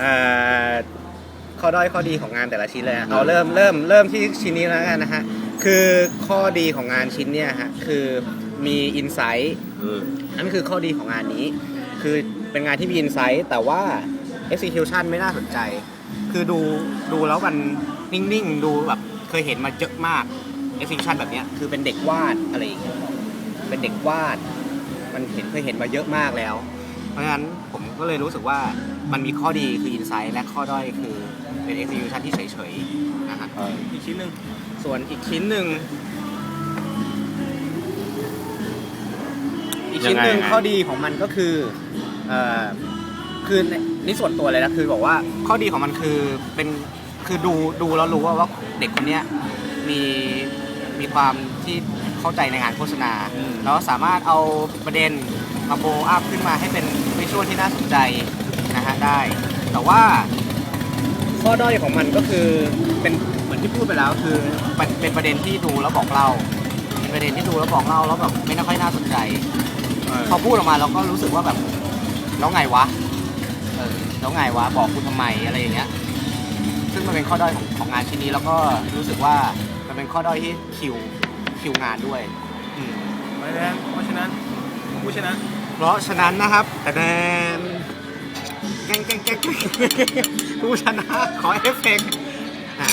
เอ่อข้อด้อยข้อดีของงานแต่ละชิ้นเลยฮะเอาเริ่มเริ่มเริ่มที่ชิ้นนี้แล้วกันนะฮะคือข้อดีของงานชิ้นเนี่ยฮะคือมีอินไซต์อืมนั่นคือข้อดีของงานนี้ คือเป็นงานที่มีอินไซต์แต่ว่า execution ไม่น่าสนใจ คือดูดูแล้วมันนิ่งๆ ดูแบบเคยเห็นมาเยอะมาก execution แบบเนี้ยคือเป็นเด็กวาดอะไรอย่างเงี้ยเป็นเด็กวาด มันเห็นเคยเห็นมาเยอะมากแล้ว เพราะฉะนั้นผมก็เลยรู้สึกว่ามันมีข้อดีคือ insight และข้อด้อยคือเป็น execution ที่เฉยๆนะฮะเอออีกชิ้นหนึ่งส่วนอีกชิ้นหนึ่งอีกชิ้นหนึ่งข้อดีของมันก็คือเอ่อคือในนี่ส่วนตัวเลยนะคือบอกว่าข้อดีของมันคือเป็นคือดูดูแล้วรู้ว่าว่าเด็กคนเนี้ยมีมีความที่เข้าใจในงานโฆษณาแล้วสามารถเอาประเด็น มาโบอัพขึ้นมาให้เป็นวิชวลที่น่าสนใจนะฮะได้ แต่ว่าข้อด้อยของมันก็คือเป็นเหมือนที่พูดไปแล้วคือเป็นเป็นประเด็นที่ดูแล้วบอกเล่าเป็นประเด็นที่ดูแล้วบอกเล่าแล้วแบบไม่น่าค่อยน่าสนใจเออพอพูดออกมาเราก็รู้สึกว่าแบบแล้วไงวะเออแล้วไงวะบอกคุณทำไมอะไรอย่างเงี้ย ซึ่งมันเป็นข้อด้อยของของงานชิ้นนี้แล้วก็รู้สึกว่ามันเป็นข้อด้อยที่คิวคิวงานด้วย อืมเพราะฉะนั้นเพราะฉะนั้นผู้ชนะ เพราะฉะนั้นนะครับแต่แนนแกงแกงแกงแกงผู้ชนะขอเอฟเฟกต์อะ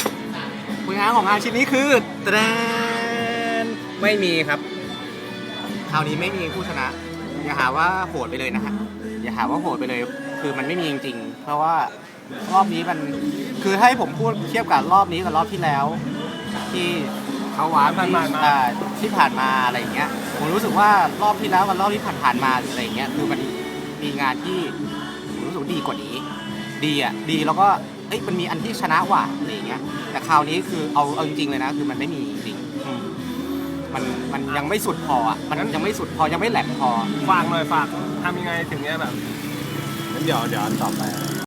ผลงานของงานชิ้นนี้คือแต่แนนไม่มีครับ คราวนี้ไม่มีผู้ชนะ อย่าหาว่าโหดไปเลยนะฮะอย่าหาว่าโหดไปเลย คือมันไม่มีจริงๆ เพราะว่ารอบนี้มันคือให้ผมพูดเทียบกับรอบนี้กับรอบที่แล้ว ที่เขาวาร์ปที่ผ่านๆมาอ่าที่ผ่านมาอะไรอย่างเงี้ย ผมรู้สึกว่ารอบที่แล้วกับรอบที่ผ่านๆมาหรืออะไรอย่างเงี้ยคือมันมีงานที่ผมรู้สึกว่าดีกว่านี้ ดีอะดีแล้วก็เอ้ยมันมีอันที่ชนะว่ะอะไรอย่างเงี้ย แต่คราวนี้คือเอาเอาจริงๆเลยนะ คือมันไม่มีจริงอืมมันมันยังไม่สุดพออะมันยังไม่สุดพอยังไม่แหลมพอ ฝากหน่อยฝากทำยังไงถึงเนี้ยแบบงั้นเดี๋ยวเดี๋ยวอันต่อไป